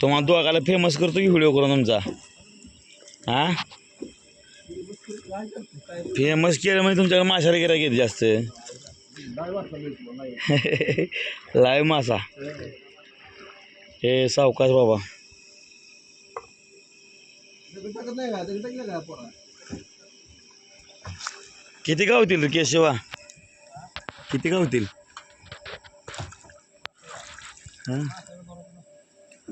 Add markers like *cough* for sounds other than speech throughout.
तुम्हाला दोघाला फेमस करतो की व्हिडिओ करून तुमचा? हा? फेमस केलं म्हणजे तुमच्याकडे माशाला गिरा घेत जास्त. *laughs* लाईव्ह मासा. हे सावकाश बाबा. किती गावतील रे केशवा? किती गावतील हा?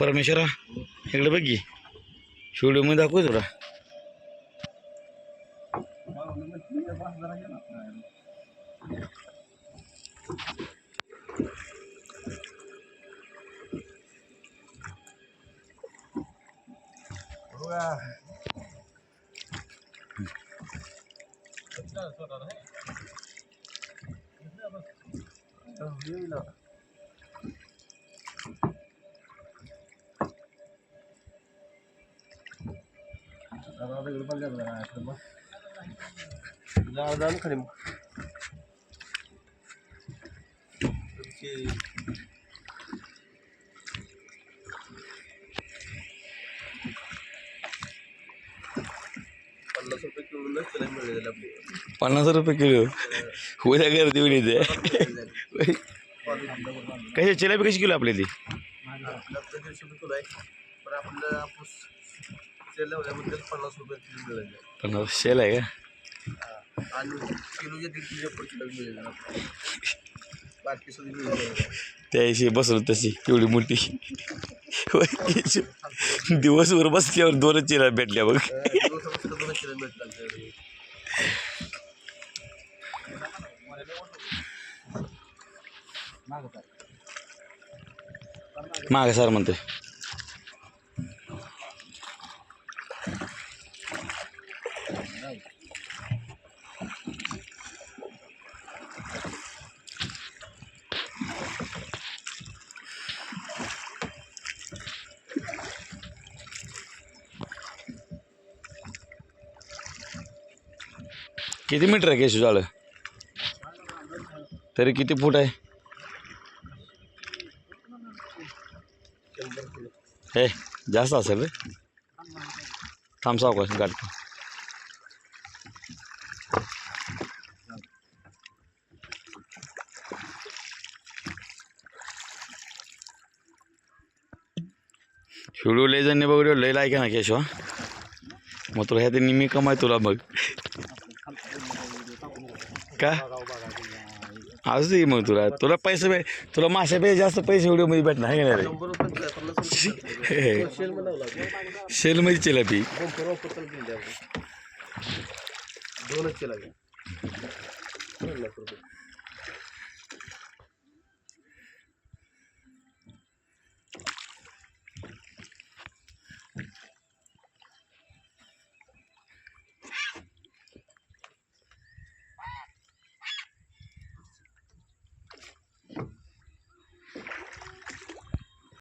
परमेश्वरा इकडे बघ की. व्हिडिओमध्ये दाखव थोडा जाऊन खरी पन्नास रुपये किलो. रुपये किलो उद्या गर्दी होईल इथे. कशी चिलापी कशी किलो आपली ती? लावल्याबद्दल पन्नास रुपये किलो मिळेल. पन्नास शेल आहे का? आणि किलोच्या दीड किलो मिळेल. बाकी सुद्धा मिळेल त्या दिवशी बसलो तशी एवढी मोठी. दिवसभर बसल्यावर दोनच चिला भेटल्या बघ. दोन किलो आमच्याकडे. माग सर म्हणते किती मीटर आहे केशू जाळं तरी किती फूट आहे? हे, जास्त असेल रे. थांब, सावकाश गाठ व्हिडिओ लय जण बघ लय लायक ना केशवा मग तुला ह्यात निम्मी कमाय तुला मग का? असू दे मग तुला. तुला पैसे भे तुला माशापेक्षा जास्त पैसे व्हिडिओमध्ये भेटणार आहे का नाही शंभर रे? *laughs* सेल मध्ये लावला सेलमध्ये चिलापी दोनच केला